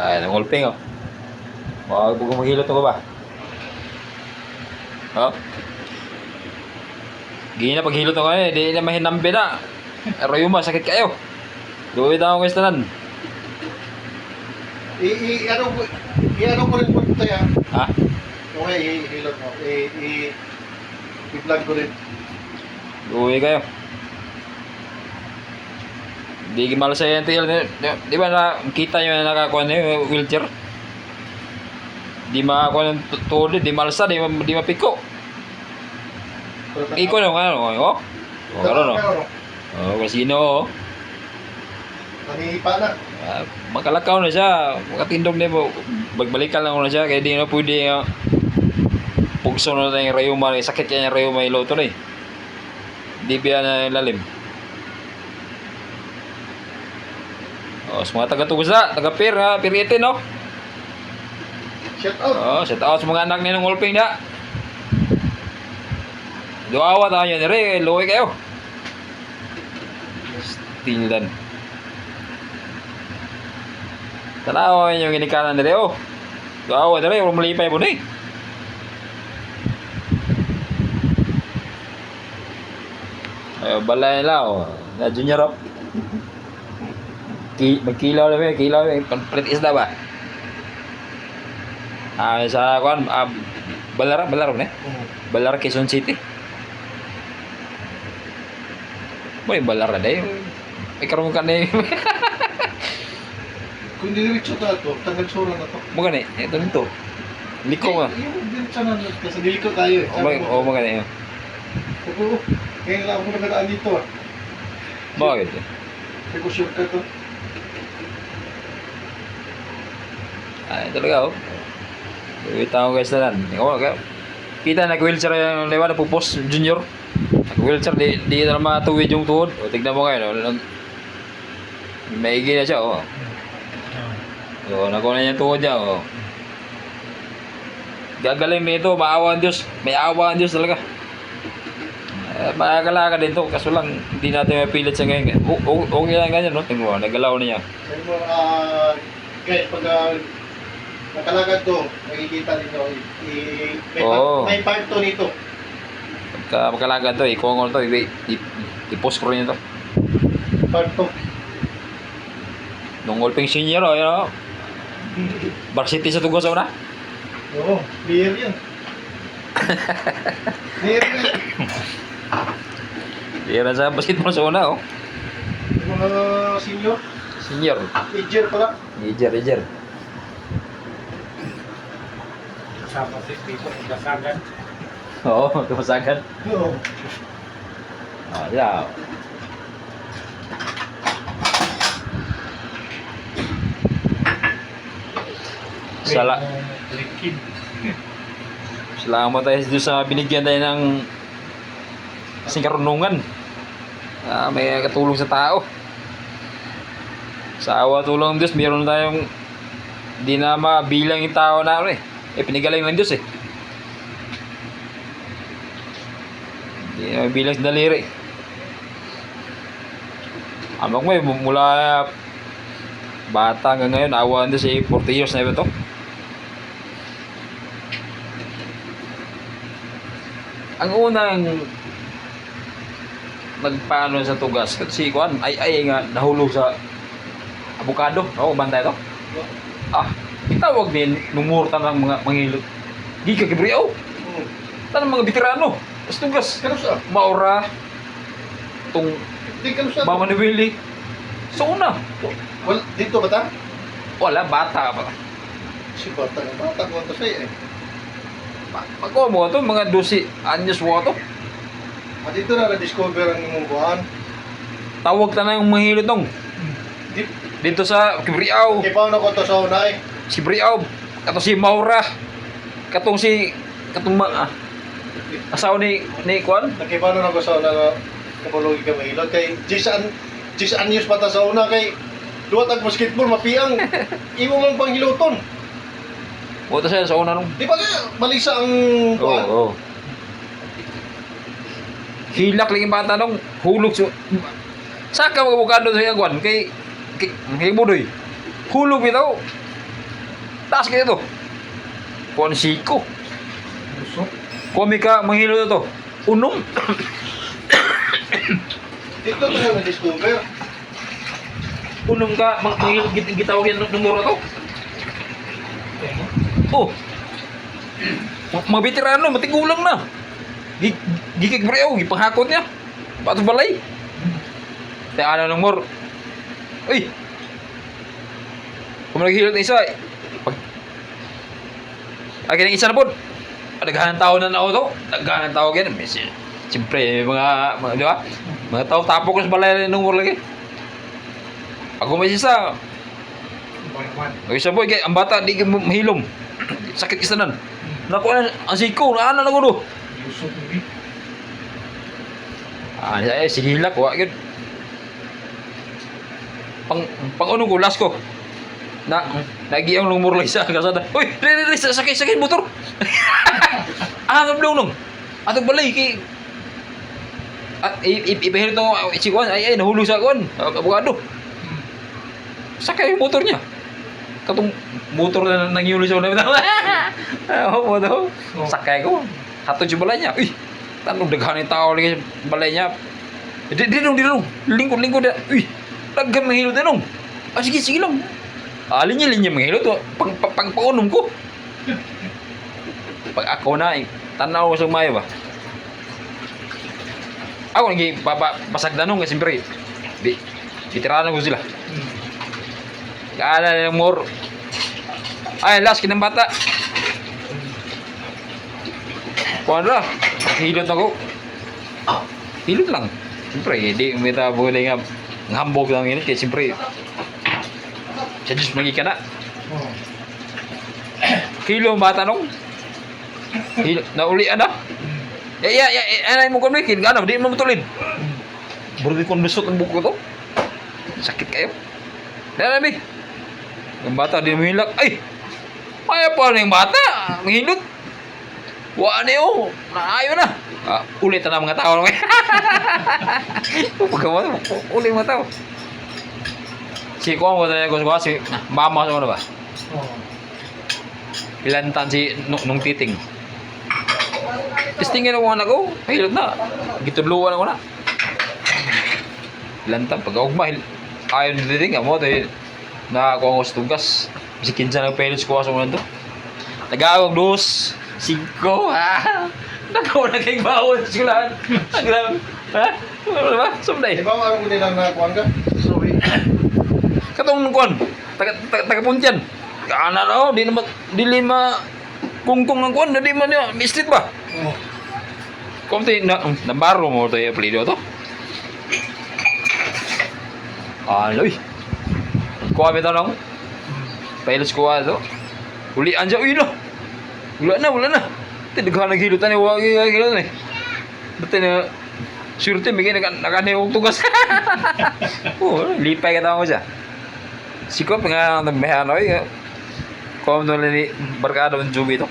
Ay, nangulping oh. Wag mo maghilot ko ba? Oh? Gini na paghilot ko eh, di na mahinambi na. Pero yung sakit kayo. Duwi daw ko istanan. I, i, ano ko, i, ano ko rin po ito yan. Ha? Okay, i, hilot mo. I-vlog ko rin. Duwi kayo. Di gimal sa yan til. Di ba na kita nyo na nakakuha na yung wheelchair? Di makakuha ng tuhod, di malsa, di, di mapiko. Ikaw na ano, oh? Oh, ano no? Oh, kasino, oh. Nanihipa na. Ah, makalakaw na siya. Makatindog na mo. Bagbalikan lang ko na siya. Kaya di na pwede nga. Pugso na na yung rayuma. Sakit kaya yung rayuma yung loto na eh. Di biya na lalim. Oh, sa mga taga-tugos na. Taga-pir ha. Piritin no. Shout out. Oh, shout out sa mga anak ni ng ulping na. Duawa tayo niya nire. Luwi kayo. Stildan. Tanaw yung ginikanan nire oh. Duawa nire. Huwag malipay po na eh. Ay, balay nila oh. Na junior oh. Ki magkilaw na may, kilaw na Palit isda ba? Ah, sa kuan, ah, Balara, Balara ne? Hmm. Balara Quezon City. Boy, Balara day. May karon ka ni. Kung diniritso na ito, tanggal sura na ito. Mo gani, ito nito. Liko mo. Eh, Yung diretso na kasi niliko tayo. eh. O mo o mo gani. Oo. Kaya lang ako nagadaan dito ah. Bakit? Kaya ko ka to. Ay, talaga oh. Wait ako guys na lang. Oh, okay. Kita nag-wheelchair yung lewa na pupos junior. Nag-wheelchair di di na matuwid yung tuhod. O tignan mo ngayon, oh. Nag- Maigi na siya, oh. So, nakuha na niya yung tuhod niya, oh. Gagaling nito, maawa ang Diyos. May awa ang Diyos talaga. Eh, Makakala ka din to, kaso lang hindi natin mapilit sa ngayon. O- o- Okay lang ganyan, no? Tingnan mo, nagalaw na niya. Sabi mo, ah, guys, pag ah, nakalagad to, makikita ninyo, i, may, Oo. part, may part to nito. Pagka magkalaga to, ikongol to, i- i- i-post ko rin ito. Part to. Nung ulping senior, oh, yun, oh. Varsity sa tugos sa una. Oo, clear yan. clear. Yan na sa basketball sa una, oh. Yung mga senior, Senior. major pala. Ijer, ijer. Kasama si Tito Gasagan. Oo, tumasagan. Oo. Oh, yeah. Sala salamat tayo doon sa binigyan tayo ng kasing karunungan. Ah, may katulong sa tao. Sa awa tulong ng Diyos, meron tayong di na mabilang yung tao na ano eh. Eh, pinigaling ng Diyos eh. Di na mabilang sa daliri. Amang mo eh, mula bata hanggang ngayon, awa Diyos eh, 40 years na ba ito? Ang unang nagpaano sa tugas kasi kuan ay ay nga nahulog sa abukado. Oo, bantay to. Ah, itawag din numurta ng mga mangilot. Di ka kibriyaw. Oo. Tanang mga veterano. Sa tugas. Kano sa? Maura. Tung Di kano sa? Mama ni Willie. Sa una. Wal, dito ba ta? Wala, bata pa. Si bata ng bata ko ito sa'yo eh. Pag mo to, mga 12 anyos mo to. At dito na na-discover ang imong buwan. Tawag ta na yung mahilot tong. Di, Dito sa Kibriaw. kaya paano ko to sa una eh. Si Briaw, katong si Maura, katong si katong ma, ah, asawa ni ni Kwan, Nakipano na ko sa una na kapulugi ka mahilot. Kay Jisan, Jisan years pa ta sa una kay duwat ang basketball mapiang. Imo mang panghiluton. Buta siya sa una nung. Di ba kaya malisa ang Oo, buwan? oo. Hilak lang yung bata nung hulog sa... Saka mga bukado sa iyang Kwan, kay... kay, kay Budoy. Hulog ito. Taas kayo to. Kuan siko. Busok. Komika manghilo to. Unom. Dito na na-discover. Unom ka mang manghilo git gitawag yan ng numero to. Oh. Mga veterano, matigulang na. Gi- Gikig brew, gipanghakot niya. Pato balay. Kaya ano ng mor. Uy. Kung naghihilot na isa, pag... Ay, kinang isa na po. Naghahan tao na na to. Naghahan tao ganyan. Siyempre, may mga, mga, di ba? Mga tao tapok ko sa balay ng mor lagi. Ako may isa, ang isa kay ang bata di mahilom. Sakit kisanan. Naku na, ang siko, naanan ako do. Ah, sige hilak, wa yun. Pang, pang unong ko, last ko. Na, lagi ang lumur lang sa kasada. Uy, re, re, re, sakay, sakay, motor. ah, ang blong nung. Atong balay, kay... At ipahilot to, si Juan, ay, ay, nahulog sa Juan, abogado. Sakay yung motor niya. Katong motor na nangyuli sa ulam. Oo, mo daw. Sakay ko. Hatod sa balay niya. Uy, tanong daghan yung tao lagi sa balay niya. Di, di nung, di nung. Lingkod, lingkod. na. Uy, daghan mahilot na nung. Ah, sige, sige lang. Ah, linya, linya mahilot. oh. Pang, pang, pang paunom ko. Pag ako na, eh, tanaw sa mayo ba? Ako nagi papa pasag danong kasi siyempre. Di, veterano ko sila. Kala ng more. Ay, last kinang bata. Kuhan ra. Hilot na ko. Hilot lang. Siyempre, hindi may tabulay nga. Ang hambog lang yun. Kaya siyempre, sa Diyos magi ka na. Oh. Kilo ang bata nung. Hilo, nauli na. Ya, ya, ya, anay mo kung mikin, gano'n, di mo matulid. Bro, di ko nusot ang buko to. Sakit kayo. Dala, mi. Ang bata, di mo hilak. Ay! Maya pa na yung bata. Mahilot. Wa na yun. Naayo na. Ah, ulit na mga tao. Pagkawa, ulit mga tao. Si Kuang ko talaga ko si mama sa ano ba? Oh. Ilan tan si nung, nung titing. Testingin ako na ko. Hilot na. Gitudluan ako na. Ilan tan pag ugma ni titing amo tay na ako ang tugas. Si kinsa na parents ko sa ulan to. Tagaawag dos. Cinco. Ha? Nakaw na kay bawon sa kulaan. Agram. Ha? Ano ba? Sumday. Di ba ang nila na kuwan ka? Sorry. Katong kon, taga taga, taga puntyan. Kana no, di naman di lima kungkung ng kon, di man niya mistit ba? Oh. Komti na nambaro mo to yung apelido to. Aloy. Kuha bitaw nang. Pailos kuha to. Uli anja uy no. Wala na, wala na. Tinaghan ng hilutan ni wag hilutan eh. Basta na Surte, bigay na nakaniwag tugas. Oo, lipay ka tawag siya. Sikop nga nagmehanoy. Kung ano ni barkada ng jubi to.